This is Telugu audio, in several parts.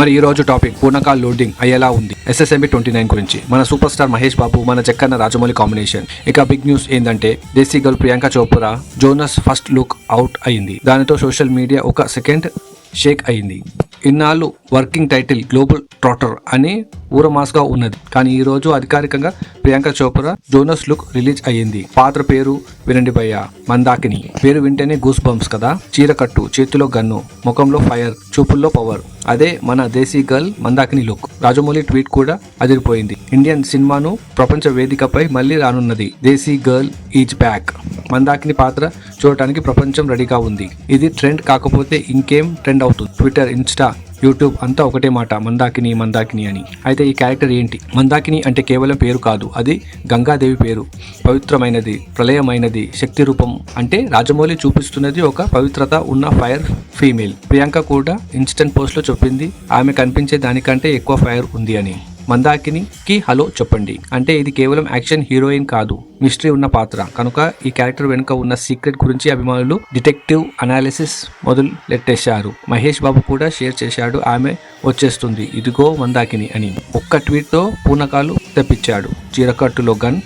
మరి ఈ రోజు టాపిక్ పూర్ణకాల్ లోడింగ్ అయ్యేలా ఉంది. ఎస్ఎస్ఎంబి ట్వంటీ నైన్ గురించి. మన సూపర్ స్టార్ మహేష్ బాబు మన చెక్కన్న రాజమౌళి కాంబినేషన్. ఇక బిగ్ న్యూస్ ఏంటంటే desi girl Priyanka Chopra Jonas first look out అయింది. దానితో సోషల్ మీడియా ఒక సెకండ్ షేక్ అయింది. ఇన్నాళ్ళు వర్కింగ్ టైటిల్ గ్లోబల్ ట్రాటర్ అని ఊరమాస్గా ఉన్నది. కానీ ఈ రోజు అధికారికంగా Priyanka Chopra Jonas look release అయ్యింది. పాత్ర పేరు వినండి భయ్య మందాకిని. పేరు వింటేనే గూస్ బంప్స్ కదా? చీర కట్టు చేతిలో గన్ను ముఖంలో ఫైర్ చూపుల్లో పవర్ అదే మన desi girl Mandakini look Rajamouli tweet కూడా అదిరిపోయింది. ఇండియన్ సినిమాను ప్రపంచ వేదికపై మళ్ళీ రానున్నది. Desi girl is back Mandakini పాత్ర చూడటానికి ప్రపంచం రెడీగా ఉంది. ఇది ట్రెండ్ కాకపోతే ఇంకేం ట్రెండ్ అవుతుంది? ట్విట్టర్ ఇన్స్టా యూట్యూబ్ అంతా ఒకటే మాట మందాకిని మందాకిని అని. అయితే ఈ క్యారెక్టర్ ఏంటి? మందాకిని అంటే కేవలం పేరు కాదు అది గంగాదేవి పేరు. పవిత్రమైనది ప్రళయమైనది శక్తి రూపం అంటే రాజమౌళి చూపిస్తున్నది ఒక పవిత్రత ఉన్న ఫైర్ ఫీమేల్. ప్రియాంక కూడా ఇన్స్టెంట్ పోస్ట్లో చెప్పింది ఆమె కనిపించే దానికంటే ఎక్కువ ఫైర్ ఉంది అని. మందాకినికి హలో చెప్పండి. అంటే ఇది కేవలం యాక్షన్ హీరోయిన్ కాదు మిస్టరీ ఉన్న పాత్ర. కనుక ఈ క్యారెక్టర్ వెనుక ఉన్న సీక్రెట్ గురించి అభిమానులు డిటెక్టివ్ అనాలిసిస్ మొదలు లెట్టేశారు మహేష్ బాబు కూడా షేర్ చేశాడు ఆమె వచ్చేస్తుంది. ఇదిగో మందాకిని అని. ఒక్క ట్వీట్తో పూనకాలు తెప్పించాడు. చీరకట్టులో గన్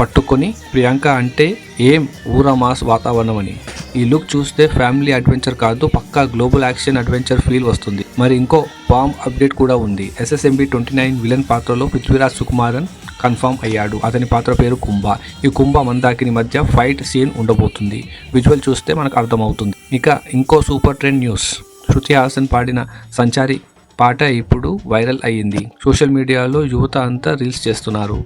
పట్టుకొని ప్రియాంక అంటే ఏం ఊర మాస్ వాతావరణం అని ఈ లుక్ చూస్తే ఫ్యామిలీ అడ్వెంచర్ కాదు పక్కా గ్లోబల్ యాక్షన్ అడ్వెంచర్ ఫీల్ వస్తుంది. మరి ఇంకో బాంబ్ అప్డేట్ కూడా ఉంది. ఎస్ఎస్ఎంబి ట్వంటీ నైన్ విలన్ పాత్రలో పృథ్వీరాజ్ సుకుమారన్ కన్ఫర్మ్ అయ్యాడు. అతని పాత్ర పేరు కుంభ. ఈ కుంభ మందాకిని మధ్య ఫైట్ సీన్ ఉండబోతుంది. విజువల్ చూస్తే మనకు అర్థమవుతుంది. ఇక ఇంకో super trend news. Shruti Haasan పాడిన సంచారి పాట ఇప్పుడు వైరల్ అయ్యింది. సోషల్ మీడియాలో యువత అంతా రీల్స్ చేస్తున్నారు.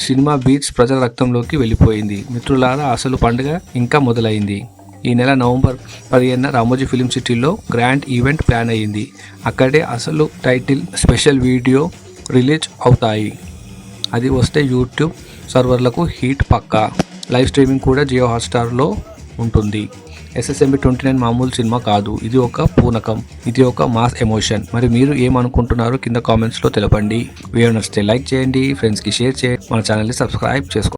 సినిమా బీట్స్ ప్రజల రక్తంలోకి వెళ్ళిపోయింది. మిత్రులారా అసలు పండుగ ఇంకా మొదలైంది. ఈ నెల నవంబర్ పదిహేనున రామోజీ ఫిలిం సిటీలో గ్రాండ్ ఈవెంట్ ప్లాన్ అయ్యింది. అక్కడే అసలు టైటిల్ స్పెషల్ వీడియో రిలీజ్ అవుతాయి. అది వస్తే యూట్యూబ్ సర్వర్లకు హీట్ పక్కా. లైవ్ స్ట్రీమింగ్ కూడా జియో హాట్స్టార్లో ఉంటుంది. ఎస్ఎస్ఎంబి ట్వంటీ నైన్ మామూలు సినిమా కాదు. ఇది ఒక పూనకం. ఇది ఒక మాస్ ఎమోషన్. మరి మీరు ఏమనుకుంటున్నారో కింద కామెంట్స్లో తెలపండి. వీడియో నచ్చితే లైక్ చేయండి ఫ్రెండ్స్కి షేర్ చేయండి. మన ఛానల్ని సబ్స్క్రైబ్ చేసుకోండి.